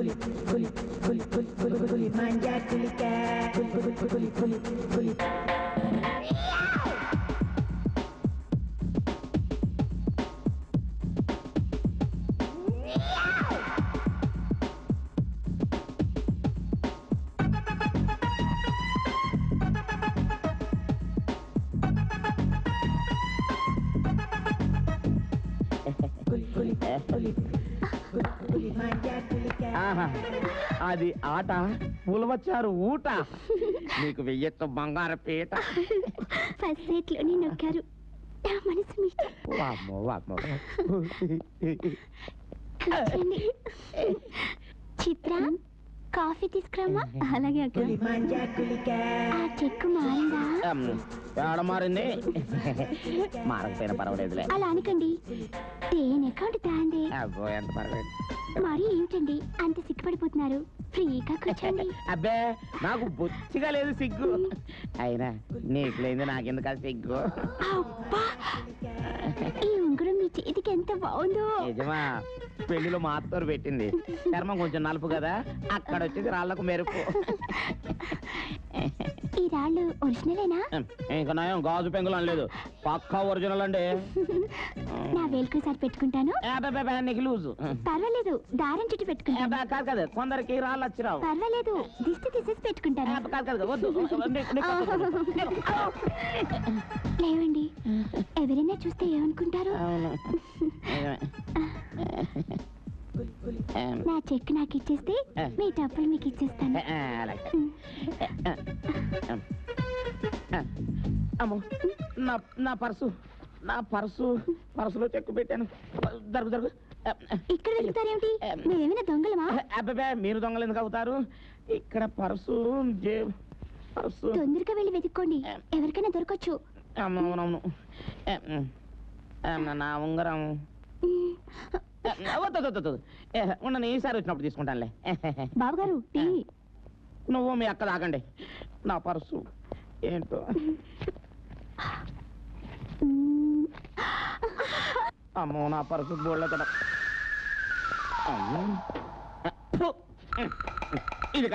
puli puli puli puli puli puli manja kulika puli puli puli puli puli Puli, puli, puli. అది ఆట పులవచ్చారు ఊట. నీకు వెయ్యెత్తు బంగారు పీట. ఫస్ట్లోనే నొక్కారు. నా మనసు మీట వామ్మో, వామ్మో. కూర్చోండి. చిత్ర కాఫీ తీసుకురామా అలాగే అక్క ఆ చెక్కు మారిందా? మారింది? మారకపోయినా పర్వాలేదులే. అలా అనకండి. దేని అకౌంట్ దాందే అబ్బో ఎంత పర్వాలేదు. మరి ఏమిటండి? అంత సిగ్గుపడిపోతున్నారు. ఫ్రీగా కూర్చోండి. అబ్బే నాకు బొచ్చిగా లేదు సిగ్గు. అయినా నీకు లేదు నాకెందుకు ఆ సిగ్గు? అబ్బా! ఈ ఉంగరం మీ చేతికి ఎంత బాగుందో. నిజమా పెళ్ళిలో మా అత్తోరు పెట్టింది. చర్మం కొంచెం నలుపు కదా అక్కడ వచ్చేది రాళ్ళకు మెరుపు. ఈ రాళ్ళు ఒరిజినలేనా ఇంకా నయం గాజు పెంగులు లేదు పక్కా ఒరిజినల్ అండి. నా వేలుకోసారి పెట్టుకుంటాను. అబ్బబ్బబ్బ, నీకు లూజు. పర్వాలేదు దారం చుట్టూ పెట్టుకుంటాను. కాదు కాదు కొందరికి రాళ్ళు వచ్చిరావు. పర్వాలేదు దిష్టి తీసేసి పెట్టుకుంటాను. కాదు వద్దు లేవండి ఎవరైనా చూస్తే ఏమనుకుంటారు? నా చెక్ నాకు ఇచ్చేస్తే మీ డబ్బులు మీకు ఇచ్చేస్తాను. అమ్మో నా నా పర్సు నా పర్సు పర్సులో చెక్కు పెట్టాను. ఏ, ఏ. ఇక్కడ వెళ్తారేమిటి? మేమేమైనా దొంగలమా? అబ్బబ్బే మీరు దొంగలు ఎందుకు అవుతారు? ఇక్కడ పర్సు పర్సు. తొందరగా వెళ్ళి వెతుక్కోండి. ఎవరికైనా దొరకచ్చు. అవును, అవునవును. నా ఉంగరం. వద్దు, వద్దు, వద్దు, వద్దు. ఏ, ఉండను ఈసారి వచ్చినప్పుడు తీసుకుంటానులే బాబుగారు టీ నువ్వు మీ అక్క తాగండి నా పర్సు ఏంటో మ్మ్. అమ్మో నా పర్సు బోళ్ళ కదా. ఇది